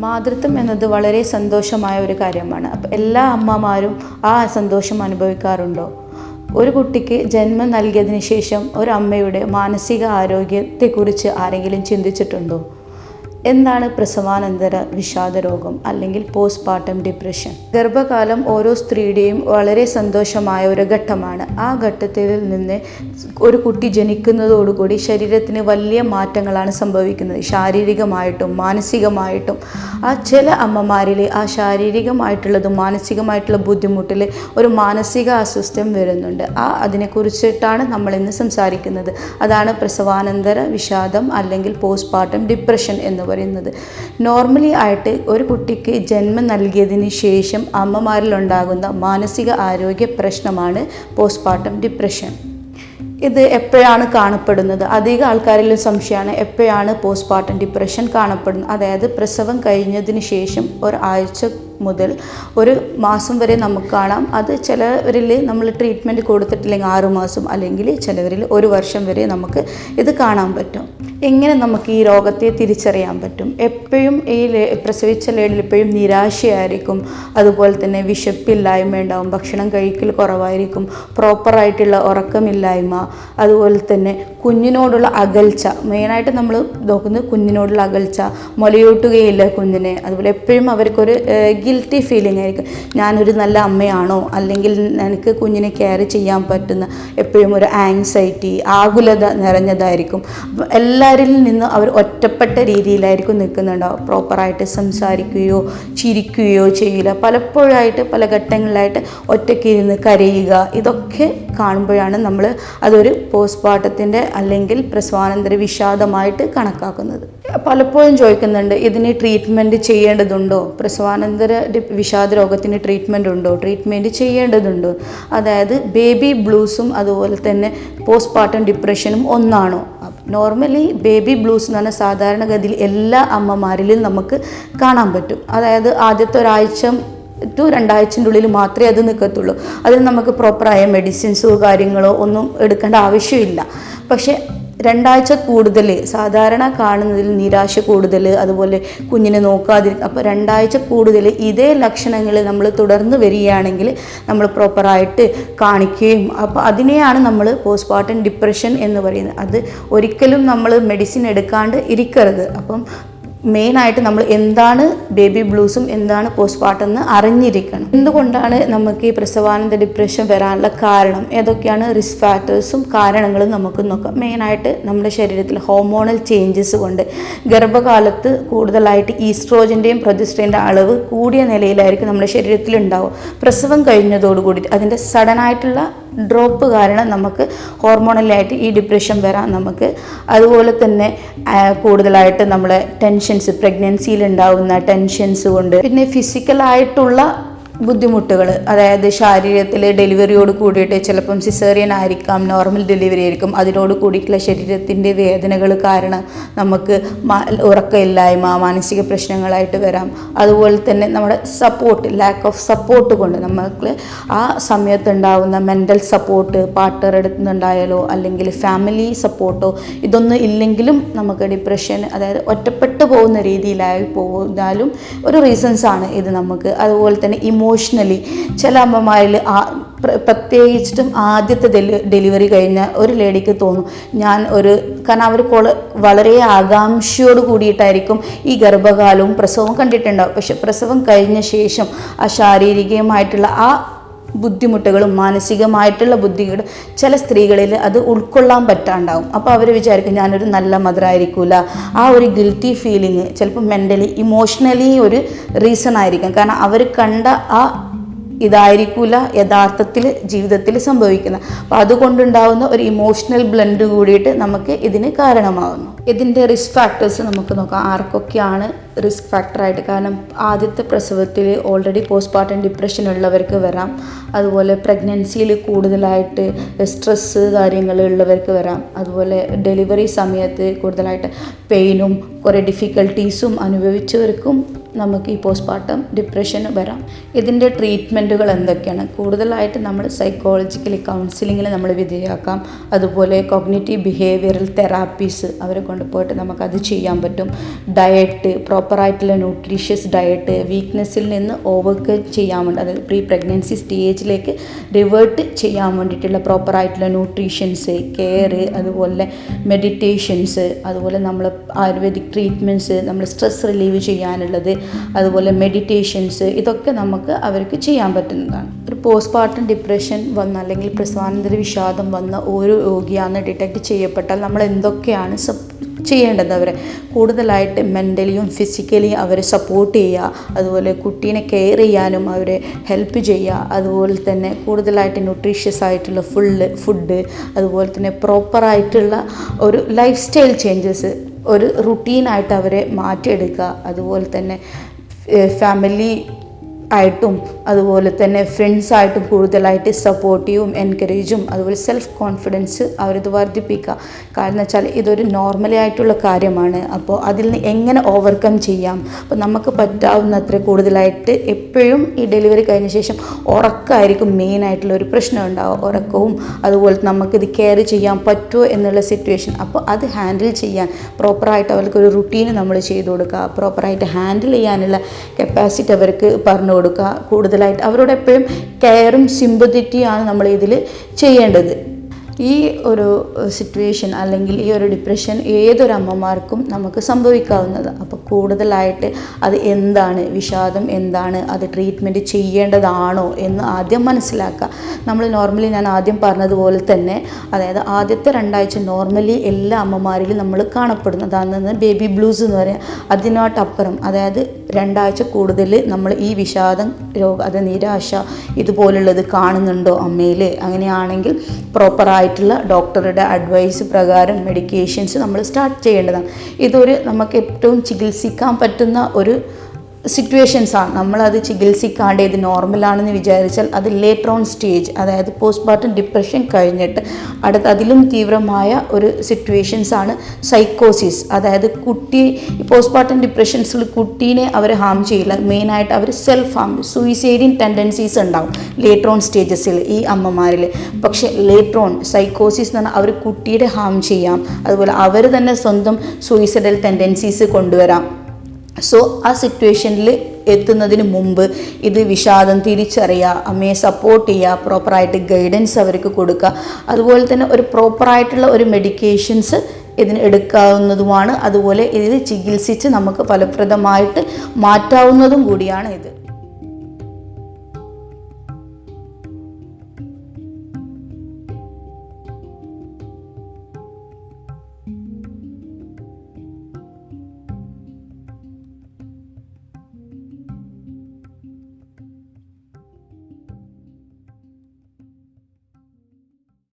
മാതൃത്വം എന്നത് വളരെ സന്തോഷമായ ഒരു കാര്യമാണ്. അപ്പം എല്ലാ അമ്മമാരും ആ സന്തോഷം അനുഭവിക്കാറുണ്ടോ? ഒരു കുട്ടിക്ക് ജന്മം നൽകിയതിന് ശേഷം ഒരു അമ്മയുടെ മാനസിക ആരോഗ്യത്തെക്കുറിച്ച് ആരെങ്കിലും ചിന്തിച്ചിട്ടുണ്ടോ? എന്താണ് പ്രസവാനന്തര വിഷാദ രോഗം അല്ലെങ്കിൽ പോസ്റ്റ്പാർട്ടം ഡിപ്രഷൻ ഗർഭകാലം ഓരോ സ്ത്രീയുടെയും വളരെ സന്തോഷമായ ഒരു ഘട്ടമാണ്. ആ ഘട്ടത്തിൽ നിന്ന് ഒരു കുട്ടി ജനിക്കുന്നതോടുകൂടി ശരീരത്തിന് വലിയ മാറ്റങ്ങളാണ് സംഭവിക്കുന്നത്. ശാരീരികമായിട്ടും മാനസികമായിട്ടും. ആ ചില അമ്മമാരിൽ ആ ശാരീരികമായിട്ടുള്ളതും മാനസികമായിട്ടുള്ള ബുദ്ധിമുട്ടിൽ ഒരു മാനസിക അസ്വസ്ഥം വരുന്നുണ്ട്. ആ അതിനെക്കുറിച്ചിട്ടാണ് നമ്മൾ ഇന്ന് സംസാരിക്കുന്നത്. അതാണ് പ്രസവാനന്തര വിഷാദം അല്ലെങ്കിൽ പോസ്റ്റ്പാർട്ടം ഡിപ്രഷൻ എന്ന് പറയുന്നത്. നോർമലി ആയിട്ട് ഒരു കുട്ടിക്ക് ജന്മം നൽകിയതിന് ശേഷം അമ്മമാരിലുണ്ടാകുന്ന മാനസിക ആരോഗ്യ പ്രശ്നമാണ് പോസ്റ്റ്മോർട്ടം ഡിപ്രഷൻ ഇത് എപ്പോഴാണ് കാണപ്പെടുന്നത്? അധിക ആൾക്കാരിലും സംശയമാണ് എപ്പോഴാണ് പോസ്റ്റ്മോർട്ടം ഡിപ്രഷൻ കാണപ്പെടുന്നത്? അതായത് പ്രസവം കഴിഞ്ഞതിന് ശേഷം ഒരാഴ്ച മുതൽ ഒരു മാസം വരെ നമുക്ക് കാണാം. അത് ചിലവരിൽ നമ്മൾ ട്രീറ്റ്മെന്റ് കൊടുത്തിട്ടില്ലെങ്കിൽ ആറുമാസം അല്ലെങ്കിൽ ചിലവരിൽ ഒരു വർഷം വരെ നമുക്ക് ഇത് കാണാൻ പറ്റും. എങ്ങനെ നമുക്ക് ഈ രോഗത്തെ തിരിച്ചറിയാൻ പറ്റും? എപ്പോഴും ഈ പ്രസവിച്ച ലേഡിൽ എപ്പോഴും നിരാശയായിരിക്കും. അതുപോലെ തന്നെ വിശപ്പില്ലായ്മ ഉണ്ടാവും. ഭക്ഷണം കഴിക്കൽ കുറവായിരിക്കും. പ്രോപ്പറായിട്ടുള്ള ഉറക്കമില്ലായ്മ. അതുപോലെ തന്നെ കുഞ്ഞിനോടുള്ള അകൽച്ച. മെയിനായിട്ട് നമ്മൾ നോക്കുന്നത് കുഞ്ഞിനോടുള്ള അകൽച്ച. മുലയൂട്ടുകയില്ല കുഞ്ഞിനെ. അതുപോലെ എപ്പോഴും അവർക്കൊരു ഗിൽറ്റി ഫീലിംഗ് ആയിരിക്കും. ഞാനൊരു നല്ല അമ്മയാണോ? അല്ലെങ്കിൽ എനിക്ക് കുഞ്ഞിനെ കെയർ ചെയ്യാൻ പറ്റുന്ന എപ്പോഴും ഒരു ആങ്സൈറ്റി ആകുലത നിറഞ്ഞതായിരിക്കും. അപ്പം എല്ലാവരിൽ നിന്ന് അവർ ഒറ്റപ്പെട്ട രീതിയിലായിരിക്കും നിൽക്കുന്നുണ്ടാവും പ്രോപ്പറായിട്ട് സംസാരിക്കുകയോ ചിരിക്കുകയോ ചെയ്യില്ല. പലപ്പോഴായിട്ട് പല ഘട്ടങ്ങളിലായിട്ട് ഒറ്റയ്ക്ക് ഇരുന്ന് കരയുക ഇതൊക്കെ കാണുമ്പോഴാണ് നമ്മൾ അതൊരു പോസ്റ്റ്മോർട്ടത്തിന്റെ അല്ലെങ്കിൽ പ്രസവാനന്തര വിഷാദമായിട്ട് കണക്കാക്കുന്നത്. പലപ്പോഴും ചോദിക്കുന്നുണ്ട് ഇതിന് ട്രീറ്റ്മെന്റ് ചെയ്യേണ്ടതുണ്ടോ? പ്രസവാനന്തര വിഷാദ രോഗത്തിന് ട്രീറ്റ്മെന്റ് ഉണ്ടോ? ട്രീറ്റ്മെന്റ് ചെയ്യേണ്ടതുണ്ടോ? അതായത് ബേബി ബ്ലൂസും അതുപോലെ തന്നെ പോസ്റ്റ്മോർട്ടം ഡിപ്രഷനും ഒന്നാണോ? നോർമലി ബേബി ബ്ലൂസ് എന്ന് പറഞ്ഞാൽ സാധാരണഗതിയിൽ എല്ലാ അമ്മമാരിലും നമുക്ക് കാണാൻ പറ്റും. അതായത് ആദ്യത്തെ ഒരാഴ്ച ടു രണ്ടാഴ്ചന്റെ ഉള്ളിൽ മാത്രമേ അത് നിൽക്കത്തുള്ളൂ. അതിന് നമുക്ക് പ്രോപ്പറായ മെഡിസിൻസോ കാര്യങ്ങളോ ഒന്നും എടുക്കേണ്ട ആവശ്യമില്ല. പക്ഷേ രണ്ടാഴ്ച കൂടുതൽ സാധാരണ കാണുന്നതിൽ നിരാശ കൂടുതൽ അതുപോലെ കുഞ്ഞിനെ നോക്കാതിരിക്കുക അപ്പോൾ രണ്ടാഴ്ച കൂടുതൽ ഇതേ ലക്ഷണങ്ങൾ നമ്മൾ തുടർന്ന് വരികയാണെങ്കിൽ നമ്മൾ പ്രോപ്പറായിട്ട് കാണിക്കുകയും അപ്പോൾ അതിനെയാണ് നമ്മൾ പോസ്റ്റ്മോർട്ടം ഡിപ്രഷൻ എന്ന് പറയുന്നത്. അത് ഒരിക്കലും നമ്മൾ മെഡിസിൻ എടുക്കാണ്ട് ഇരിക്കരുത്. അപ്പം മെയിനായിട്ട് നമ്മൾ എന്താണ് ബേബി ബ്ലൂസും എന്താണ് പോസ്റ്റ്മോർട്ടം എന്ന് അറിഞ്ഞിരിക്കണം. എന്തുകൊണ്ടാണ് നമുക്ക് ഈ പ്രസവാനന്ദ ഡിപ്രഷൻ വരാനുള്ള കാരണം? ഏതൊക്കെയാണ് റിസ്ക് ഫാക്ടേഴ്സും കാരണങ്ങളും നമുക്ക് നോക്കാം. മെയിൻ ആയിട്ട് നമ്മുടെ ശരീരത്തിൽ ഹോർമോണൽ ചേഞ്ചസ് കൊണ്ട് ഗർഭകാലത്ത് കൂടുതലായിട്ട് ഈസ്ട്രോജന്റെയും പ്രൊജസ്ട്രേന്റെ അളവ് കൂടിയ നിലയിലായിരിക്കും നമ്മുടെ ശരീരത്തിൽ ഉണ്ടാവുക പ്രസവം കഴിഞ്ഞതോടുകൂടി അതിന്റെ സഡനായിട്ടുള്ള ഡ്രോപ്പ് കാരണം നമുക്ക് ഹോർമോണലായിട്ട് ഈ ഡിപ്രഷൻ വരാം നമുക്ക് അതുപോലെ തന്നെ കൂടുതലായിട്ട് നമ്മളെ ടെൻഷൻസ് പ്രഗ്നൻസിയിൽ ഉണ്ടാവുന്ന ടെൻഷൻസ് കൊണ്ട് പിന്നെ ഫിസിക്കലായിട്ടുള്ള ബുദ്ധിമുട്ടുകൾ അതായത് ശാരീരത്തിൽ ഡെലിവറിയോട് കൂടിയിട്ട് ചിലപ്പം സിസേറിയൻ ആയിരിക്കാം നോർമൽ ഡെലിവറി ആയിരിക്കും. അതിനോട് കൂടിയിട്ടുള്ള ശരീരത്തിന്റെ വേദനകൾ കാരണം നമുക്ക് ഉറക്കമില്ലായ്മ മാനസിക പ്രശ്നങ്ങളായിട്ട് വരാം. അതുപോലെ തന്നെ നമ്മുടെ സപ്പോർട്ട് ലാക്ക് ഓഫ് സപ്പോർട്ട് കൊണ്ട് നമുക്ക് ആ സമയത്തുണ്ടാവുന്ന മെന്റൽ സപ്പോർട്ട് പാർട്ട്ണർ നിന്നുണ്ടായാലോ അല്ലെങ്കിൽ ഫാമിലി സപ്പോർട്ടോ ഇതൊന്നും ഇല്ലെങ്കിലും നമുക്ക് ഡിപ്രഷൻ അതായത് ഒറ്റപ്പെട്ടു പോകുന്ന രീതിയിലായി പോകുന്നാലും ഒരു റീസൺസാണ് ഇത് നമുക്ക്. അതുപോലെ തന്നെ ഇമോഷണലി ചില അമ്മമാരിൽ പ്രത്യേകിച്ചിട്ടും ആദ്യത്തെ ഡെലി ഡെലിവറി കഴിഞ്ഞ ഒരു ലേഡിക്ക് തോന്നും. ഞാൻ ഒരു കാരണം അവർ കൊള വളരെ ആകാംക്ഷയോട് കൂടിയിട്ടായിരിക്കും ഈ ഗർഭകാലവും പ്രസവവും കണ്ടിട്ടുണ്ടാവും പക്ഷെ പ്രസവം കഴിഞ്ഞ ശേഷം ആ ശാരീരികമായിട്ടുള്ള ആ ബുദ്ധിമുട്ടുകളും മാനസികമായിട്ടുള്ള ബുദ്ധിമുട്ട് ചില സ്ത്രീകളിൽ അത് ഉൾക്കൊള്ളാൻ പറ്റാണ്ടാവും. അപ്പോൾ അവർ വിചാരിക്കും ഞാനൊരു നല്ല മദർ ആയിരിക്കില്ല ആ ഒരു ഗിൽറ്റി ഫീലിംഗ് ചിലപ്പോൾ മെന്റലി ഇമോഷണലി ഒരു റീസൺ ആയിരിക്കും. കാരണം അവർ കണ്ട ആ ഇതായിരിക്കില്ല യഥാർത്ഥത്തിൽ ജീവിതത്തിൽ സംഭവിക്കുന്നത്. അപ്പോൾ അതുകൊണ്ടുണ്ടാകുന്ന ഒരു ഇമോഷണൽ ബ്ലെൻഡ് കൂടിയിട്ട് നമുക്ക് ഇതിന് കാരണമാകുന്നു ഇതിന്റെ റിസ്ക് ഫാക്ടേഴ്സ് നമുക്ക് നോക്കാം. ആർക്കൊക്കെയാണ് റിസ്ക് ഫാക്ടറായിട്ട് കാരണം ആദ്യത്തെ പ്രസവത്തിൽ ഓൾറെഡി പോസ്റ്റ്മോർട്ടം ഡിപ്രഷൻ ഉള്ളവർക്ക് വരാം. അതുപോലെ പ്രഗ്നൻസിയിൽ കൂടുതലായിട്ട് സ്ട്രെസ്സ് കാര്യങ്ങൾ ഉള്ളവർക്ക് വരാം. അതുപോലെ ഡെലിവറി സമയത്ത് കൂടുതലായിട്ട് പെയിനും കുറേ ഡിഫിക്കൽട്ടീസും അനുഭവിച്ചവർക്കും നമുക്ക് ഈ പോസ്റ്റ്മോർട്ടം ഡിപ്രഷന് വരാം. ഇതിന്റെ ട്രീറ്റ്മെന്റുകൾ എന്തൊക്കെയാണ്? കൂടുതലായിട്ട് നമ്മൾ സൈക്കോളജിക്കലി കൗൺസിലിങ്ങിൽ നമ്മൾ വിധേയമാക്കാം അതുപോലെ കോഗ്നിറ്റീവ് ബിഹേവിയറൽ തെറാപ്പീസ് അവരെ കൊണ്ടുപോയിട്ട് നമുക്കത് ചെയ്യാൻ പറ്റും. ഡയറ്റ് പ്രോപ്പറായിട്ടുള്ള ന്യൂട്രീഷ്യസ് ഡയറ്റ് വീക്ക്നെസ്സിൽ നിന്ന് ഓവർക്ക് ചെയ്യാൻ വേണ്ടി അതായത് പ്രീ പ്രഗ്നൻസി സ്റ്റേജിലേക്ക് റിവേർട്ട് ചെയ്യാൻ വേണ്ടിയിട്ടുള്ള പ്രോപ്പറായിട്ടുള്ള ന്യൂട്രീഷൻസ് കെയർ അതുപോലെ മെഡിറ്റേഷൻസ് അതുപോലെ നമ്മൾ ആയുർവേദിക് ട്രീറ്റ്മെന്റ്സ് നമ്മൾ സ്ട്രെസ് റിലീവ് ചെയ്യാനുള്ളത് അതുപോലെ മെഡിറ്റേഷൻസ് ഇതൊക്കെ നമുക്ക് അവർക്ക് ചെയ്യാൻ പറ്റുന്നതാണ്. ഒരു പോസ്റ്റ്മോർട്ടം ഡിപ്രഷൻ വന്ന അല്ലെങ്കിൽ പ്രസവാനന്തര വിഷാദം വന്ന ഒരു രോഗിയാണ് ഡിറ്റക്ട് ചെയ്യപ്പെട്ടാൽ നമ്മൾ എന്തൊക്കെയാണ് ചെയ്യേണ്ടത് അവരെ? കൂടുതലായിട്ട് മെന്റലിയും ഫിസിക്കലിയും അവരെ സപ്പോർട്ട് ചെയ്യുക. അതുപോലെ കുട്ടീനെ കെയർ ചെയ്യാനും അവരെ ഹെൽപ്പ് ചെയ്യുക. അതുപോലെ തന്നെ കൂടുതലായിട്ട് ന്യൂട്രീഷ്യസ് ആയിട്ടുള്ള ഫുള്ള് ഫുഡ് അതുപോലെ തന്നെ പ്രോപ്പറായിട്ടുള്ള ഒരു ലൈഫ് സ്റ്റൈൽ ചേഞ്ചസ് ഒരു റുട്ടീനായിട്ട് അവരെ മാറ്റിയെടുക്കുക. അതുപോലെ തന്നെ ഫാമിലി ആയിട്ടും അതുപോലെ തന്നെ ഫ്രണ്ട്സായിട്ടും കൂടുതലായിട്ട് സപ്പോർട്ടീവും എൻകറേജും അതുപോലെ സെൽഫ് കോൺഫിഡൻസ് അവരിത് വർദ്ധിപ്പിക്കുക. കാരണം വെച്ചാൽ ഇതൊരു നോർമലി ആയിട്ടുള്ള കാര്യമാണ്. അപ്പോൾ അതിൽ നിന്ന് എങ്ങനെ ഓവർകം ചെയ്യാം? അപ്പോൾ നമുക്ക് പറ്റാവുന്നത്ര കൂടുതലായിട്ട് എപ്പോഴും ഈ ഡെലിവറി കഴിഞ്ഞ ശേഷം ഉറക്കമായിരിക്കും മെയിനായിട്ടുള്ള ഒരു പ്രശ്നം ഉണ്ടാവുക. ഉറക്കവും അതുപോലെ നമുക്കിത് കെയർ ചെയ്യാൻ പറ്റുമോ എന്നുള്ള സിറ്റുവേഷൻ അപ്പോൾ അത് ഹാൻഡിൽ ചെയ്യാൻ പ്രോപ്പറായിട്ട് അവർക്ക് ഒരു റുട്ടീന് നമ്മൾ ചെയ്തു കൊടുക്കുക. പ്രോപ്പറായിട്ട് ഹാൻഡിൽ ചെയ്യാനുള്ള കപ്പാസിറ്റി അവർക്ക് പറഞ്ഞു കൊടുക്കുക കൂടുതലായിട്ട്. അവരോട് എപ്പോഴും കെയറും സിമ്പതിറ്റിയാണ് നമ്മൾ ഇതിൽ ചെയ്യേണ്ടത്. ഈ ഒരു സിറ്റുവേഷൻ അല്ലെങ്കിൽ ഈ ഒരു ഡിപ്രഷൻ ഏതൊരു അമ്മമാർക്കും നമുക്ക് സംഭവിക്കാവുന്നത്. അപ്പോൾ കൂടുതലായിട്ട് അത് എന്താണ് വിഷാദം എന്താണ് അത് ട്രീറ്റ്മെന്റ് ചെയ്യേണ്ടതാണോ എന്ന് ആദ്യം മനസ്സിലാക്കുക. നമ്മൾ നോർമലി ഞാൻ ആദ്യം പറഞ്ഞതുപോലെ തന്നെ അതായത് ആദ്യത്തെ രണ്ടാഴ്ച നോർമലി എല്ലാ അമ്മമാരിലും നമ്മൾ കാണപ്പെടുന്നതാണ് ബേബി ബ്ലൂസ് എന്ന് പറയാം. അതിനോട്ടപ്പുറം അതായത് രണ്ടാഴ്ച കൂടുതൽ നമ്മൾ ഈ വിഷാദം രോഗ അത് നിരാശ ഇതുപോലുള്ളത് കാണുന്നുണ്ടോ അമ്മയിൽ അങ്ങനെയാണെങ്കിൽ പ്രോപ്പറായിട്ടുള്ള ഡോക്ടറുടെ അഡ്വൈസ് പ്രകാരം മെഡിക്കേഷൻസ് നമ്മൾ സ്റ്റാർട്ട് ചെയ്യേണ്ടതാണ്. ഇതൊരു നമുക്ക് ഏറ്റവും ചികിത്സിക്കാൻ പറ്റുന്ന ഒരു സിറ്റുവേഷൻസാണ് നമ്മളത് ചികിത്സിക്കാണ്ട് ഇത് നോർമലാണെന്ന് വിചാരിച്ചാൽ അത് ലേറ്റർ ഓൺ സ്റ്റേജ് അതായത് പോസ്റ്റ്മോർട്ടം ഡിപ്രഷൻ കഴിഞ്ഞിട്ട് അടുത്ത അതിലും തീവ്രമായ ഒരു സിറ്റുവേഷൻസാണ് സൈക്കോസിസ് അതായത് കുട്ടി പോസ്റ്റ്മോർട്ടം ഡിപ്രഷൻസിൽ കുട്ടീനെ അവർ ഹാം ചെയ്യില്ല. മെയിനായിട്ട് അവർ സെൽഫ് ഹാം സൂയിസൈഡിൻ ടെൻഡൻസീസ് ഉണ്ടാവും ലേറ്റർ ഓൺ സ്റ്റേജസിൽ ഈ അമ്മമാരിൽ പക്ഷേ ലേറ്റർ ഓൺ സൈക്കോസിസ് എന്ന് പറഞ്ഞാൽ അവർ കുട്ടിയുടെ ഹാം ചെയ്യാം. അതുപോലെ അവർ തന്നെ സ്വന്തം സൂയിസൈഡൽ ടെൻഡൻസീസ് കൊണ്ടുവരാം. സോ ആ സിറ്റുവേഷനിൽ എത്തുന്നതിന് മുമ്പ് ഇത് വിഷാദം തിരിച്ചറിയുക അമ്മയെ സപ്പോർട്ട് ചെയ്യുക പ്രോപ്പറായിട്ട് ഗൈഡൻസ് അവർക്ക് കൊടുക്കുക അതുപോലെ തന്നെ ഒരു പ്രോപ്പറായിട്ടുള്ള ഒരു മെഡിക്കേഷൻസ് ഇതിന് എടുക്കാവുന്നതുമാണ്. അതുപോലെ ഇത് ചികിത്സിച്ച് നമുക്ക് ഫലപ്രദമായിട്ട് മാറ്റാവുന്നതും കൂടിയാണ് ഇത്.